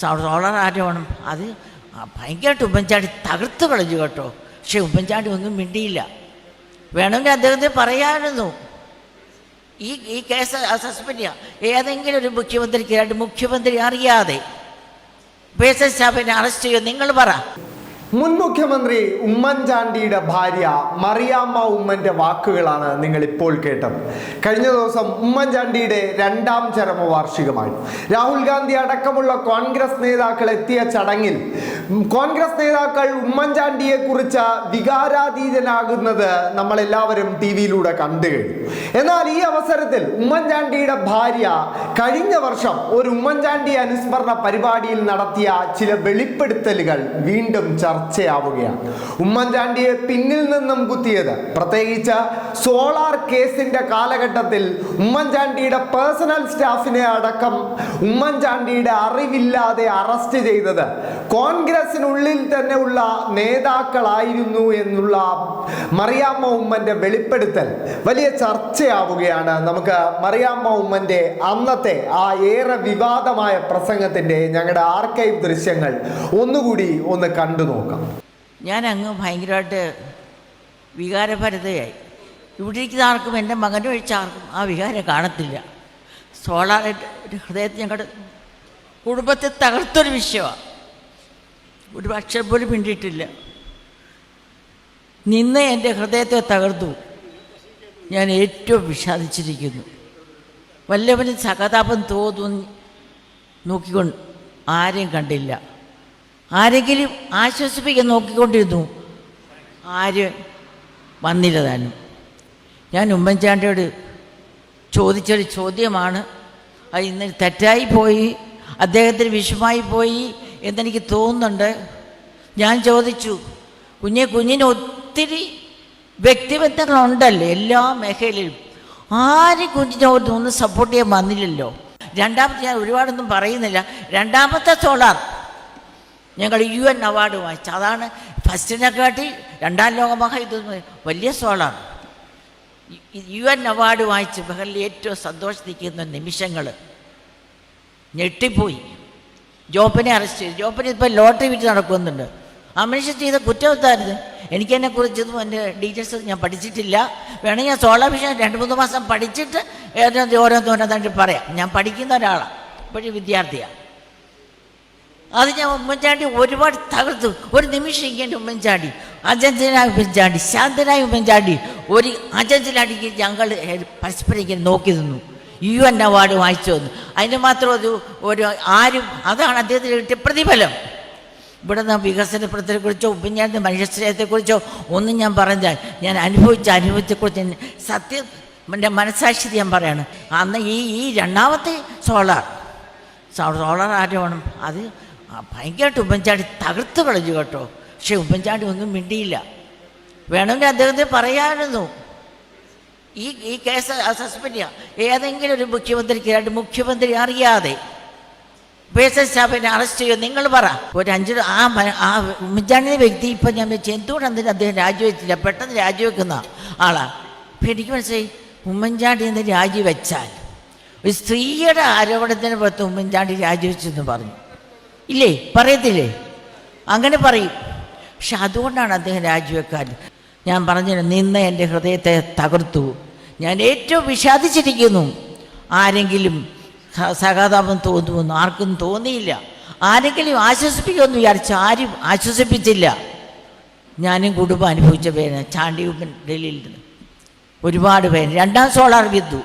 Solar ആരോപണം അത് ഭയങ്കരമായിട്ട് ഉമ്മൻചാണ്ടി തകർത്ത് കളഞ്ഞു കേട്ടോ. പക്ഷെ ഉമ്മൻചാണ്ടി ഒന്നും മിണ്ടിയില്ല. വേണമെങ്കിൽ അദ്ദേഹത്തെ പറയാമായിരുന്നു. ഈ ഈ കേസ് സസ്പെൻഡ് ചെയ്യാം. ഏതെങ്കിലും ഒരു മുഖ്യമന്ത്രിക്ക് രണ്ട് മുഖ്യമന്ത്രി അറിയാതെ എസ് സ്റ്റാഫിനെ അറസ്റ്റ് ചെയ്യുമോ നിങ്ങൾ പറ. മുൻ മുഖ്യമന്ത്രി ഉമ്മൻചാണ്ടിയുടെ ഭാര്യ മറിയാമ്മ ഉമ്മന്റെ വാക്കുകളാണ് നിങ്ങൾ ഇപ്പോൾ കേട്ടത്. കഴിഞ്ഞ ദിവസം ഉമ്മൻചാണ്ടിയുടെ രണ്ടാം ചരമവാർഷികമായി. രാഹുൽ ഗാന്ധി അടക്കമുള്ള കോൺഗ്രസ് നേതാക്കൾ എത്തിയ ചടങ്ങിൽ കോൺഗ്രസ് നേതാക്കൾ ഉമ്മൻചാണ്ടിയെ കുറിച്ച് വികാരാതീതനാകുന്നത് നമ്മളെല്ലാവരും ടി വിയിലൂടെ കണ്ടു കഴിഞ്ഞു. എന്നാൽ ഈ അവസരത്തിൽ ഉമ്മൻചാണ്ടിയുടെ ഭാര്യ കഴിഞ്ഞ വർഷം ഒരു ഉമ്മൻചാണ്ടി അനുസ്മരണ പരിപാടിയിൽ നടത്തിയ ചില വെളിപ്പെടുത്തലുകൾ വീണ്ടും ചർച്ചയാവുകയാണ്. ഉമ്മൻചാണ്ടിയെ പിന്നിൽ നിന്നും കുത്തിയത്. പ്രത്യേകിച്ച് സോളാർ കേസിന്റെ കാലഘട്ടത്തിൽ ഉമ്മൻചാണ്ടിയുടെ പേഴ്സണൽ സ്റ്റാഫിനെ അടക്കം ഉമ്മൻചാണ്ടിയുടെ അറിവില്ലാതെ അറസ്റ്റ് ചെയ്തത് കോൺഗ്രസിനുള്ളിൽ തന്നെ ഉള്ള നേതാക്കളായിരുന്നു എന്നുള്ള മറിയാമ്മ ഉമ്മന്റെ വെളിപ്പെടുത്തൽ. വലിയ ചർച്ചയാവുകയാണ്. നമുക്ക് മറിയാമ്മ ഉമ്മന്റെ അന്നത്തെ ആ ഏറെ വിവാദമായ പ്രസംഗത്തിന്റെ ഞങ്ങളുടെ ആർക്കൈവ് ദൃശ്യങ്ങൾ ഒന്നുകൂടി ഒന്ന് കണ്ടു നോക്കാം ഞാൻ അങ്ങ് ഭയങ്കരമായിട്ട് വികാരഭരിതയായി. ഇവിടെ ഇരിക്കുന്ന ആർക്കും എന്റെ മകനും ഒഴിച്ച ആർക്കും ആ വികാരം കാണത്തില്ല. സോളാറായിട്ട് ഹൃദയത്തിൽ ഞങ്ങളുടെ കുടുംബത്തെ തകർത്തൊരു വിഷയമാണ് ഒരു പക്ഷേ പോലും പിണ്ടിയിട്ടില്ല നിന്ന് എന്റെ ഹൃദയത്തെ തകർത്തു ഞാൻ ഏറ്റവും വിഷാദിച്ചിരിക്കുന്നു. വല്ലവനും സഹതാപം തോന്നുന്നു. നോക്കിക്കൊണ്ട് ആരെയും കണ്ടില്ല. ആരെങ്കിലും ആശ്വസിപ്പിക്കാൻ നോക്കിക്കൊണ്ടിരുന്നു. ആര് വന്നില്ല താനും. ഞാൻ ഉമ്മൻചാണ്ടിയോട് ചോദിച്ചൊരു ചോദ്യമാണ്. അത് ഇന്ന് തെറ്റായി പോയി അദ്ദേഹത്തിന് വിഷമായി പോയി എന്നെനിക്ക് തോന്നുന്നുണ്ട്. ഞാൻ ചോദിച്ചു കുഞ്ഞെ കുഞ്ഞിന് ഒത്തിരി വ്യക്തിബന്ധങ്ങളുണ്ടല്ലോ എല്ലാ മേഖലയിലും? ആരും കുഞ്ഞിനെ ഒന്നും സപ്പോർട്ട് ചെയ്യാൻ വന്നില്ലല്ലോ? രണ്ടാമത്തെ ഞാൻ ഒരുപാടൊന്നും പറയുന്നില്ല. രണ്ടാമത്തെ സോളാർ ഞങ്ങൾ യു എൻ അവാർഡ് വാങ്ങിച്ചു. അതാണ് ഫസ്റ്റിനെ കാട്ടി രണ്ടാം ലോക മഹായുദ്ധം വലിയ സോളാർ യു എൻ അവാർഡ് വാങ്ങിച്ച് ബഹലിൽ ഏറ്റവും സന്തോഷിക്കുന്ന നിമിഷങ്ങൾ ഞെട്ടിപ്പോയി. ജോപ്പനെ അറസ്റ്റ് ചെയ്തു. ജോപ്പിനെ ഇപ്പോൾ ലോട്ടറി വിറ്റ് നടക്കുന്നുണ്ട്. ആ മനുഷ്യൻ ചെയ്ത കുറ്റവത്തായിരുന്നു എനിക്കെന്നെ കുറിച്ചൊന്നും എന്റെ ഡീറ്റെയിൽസ് ഞാൻ പഠിച്ചിട്ടില്ല. വേണമെങ്കിൽ ഞാൻ സോളാർ വിഷയം രണ്ട് മൂന്ന് മാസം പഠിച്ചിട്ട് ഓരോന്നോരോന്നായിട്ട് പറയാം. ഞാൻ പഠിക്കുന്ന ഒരാളാണ് ഇപ്പോഴും വിദ്യാർത്ഥിയാണ് അത് ഞാൻ ഉമ്മൻചാണ്ടി ഒരുപാട് തകർത്തു. ഒരു നിമിഷം ഇങ്ങനെ ഉമ്മൻചാണ്ടി. അജഞ്ചനായ ഉമ്മൻചാണ്ടി ശാന്തനായ ഉമ്മൻചാണ്ടി. ഒരു അജഞ്ചനാടിക്ക് ഞങ്ങൾ പരസ്പരം ഇങ്ങനെ നോക്കി നിന്നു. യു എൻ അവാർഡ് വാങ്ങിച്ചു വന്നു അതിന് മാത്രം ഒരു ഒരു ആരും അതാണ് അദ്ദേഹത്തിന് കിട്ടിയ പ്രതിഫലം. ഇവിടെ നിന്ന് വികസനപ്രദത്തെക്കുറിച്ചോ ഉമ്മൻചാണ്ടി മനുഷ്യസ്നേഹത്തെക്കുറിച്ചോ ഒന്നും ഞാൻ പറഞ്ഞാൽ ഞാൻ അനുഭവിച്ച അനുഭവത്തെക്കുറിച്ച് സത്യം എന്റെ മനസാക്ഷി ഞാൻ പറയാണ്. അന്ന് ഈ ഈ രണ്ടാമത്തെ സോളാർ. സോളാർ ആരോണം അത് ഭയങ്കരമായിട്ട് ഉമ്മൻചാണ്ടി തകർത്ത് കളഞ്ഞു കേട്ടോ. പക്ഷെ ഉമ്മൻചാണ്ടി ഒന്നും മിണ്ടിയില്ല. വേണമെങ്കിൽ അദ്ദേഹത്തെ പറയാമായിരുന്നു. ഈ ഈ കേസ് സസ്പെൻഡ് ചെയ്യാം. ഏതെങ്കിലും ഒരു മുഖ്യമന്ത്രിക്ക് രണ്ട് മുഖ്യമന്ത്രി അറിയാതെ പി എസ് എസ് സ്റ്റാഫിനെ അറസ്റ്റ് ചെയ്യുമോ നിങ്ങൾ പറ. ഒരു അഞ്ച് ആ ആ ഉമ്മൻചാണ്ടി വ്യക്തി ഇപ്പം ഞാൻ വെച്ച് എന്തുകൊണ്ട് എന്തിനും അദ്ദേഹം രാജിവെച്ചില്ല? പെട്ടെന്ന് രാജിവെക്കുന്ന ആളാ. അപ്പം എനിക്ക് മനസ്സിലായി ഉമ്മൻചാണ്ടി എന്ന് രാജിവെച്ചാൽ ഒരു സ്ത്രീയുടെ ആരോപണത്തിന് പുറത്ത് ഉമ്മൻചാണ്ടി രാജിവെച്ചെന്ന് പറഞ്ഞു. ഇല്ലേ? പറയത്തില്ലേ? അങ്ങനെ പറയും. പക്ഷെ അതുകൊണ്ടാണ് അദ്ദേഹം രാജിവെക്കാൻ. ഞാൻ പറഞ്ഞു നിന്ന് എന്റെ ഹൃദയത്തെ തകർത്തു. ഞാൻ ഏറ്റവും വിഷാദിച്ചിരിക്കുന്നു. ആരെങ്കിലും സഹതാപം തോന്നുമെന്ന് ആർക്കും തോന്നിയില്ല. ആരെങ്കിലും ആശ്വസിപ്പിക്കുമെന്ന് വിചാരിച്ചു ആരും ആശ്വസിപ്പിച്ചില്ല. ഞാനും കുടുംബം അനുഭവിച്ച പേര് ചാണ്ടി ഡൽഹിയിൽ നിന്ന്. ഒരുപാട് പേര്. രണ്ടാം സോളാർ വിദ്തു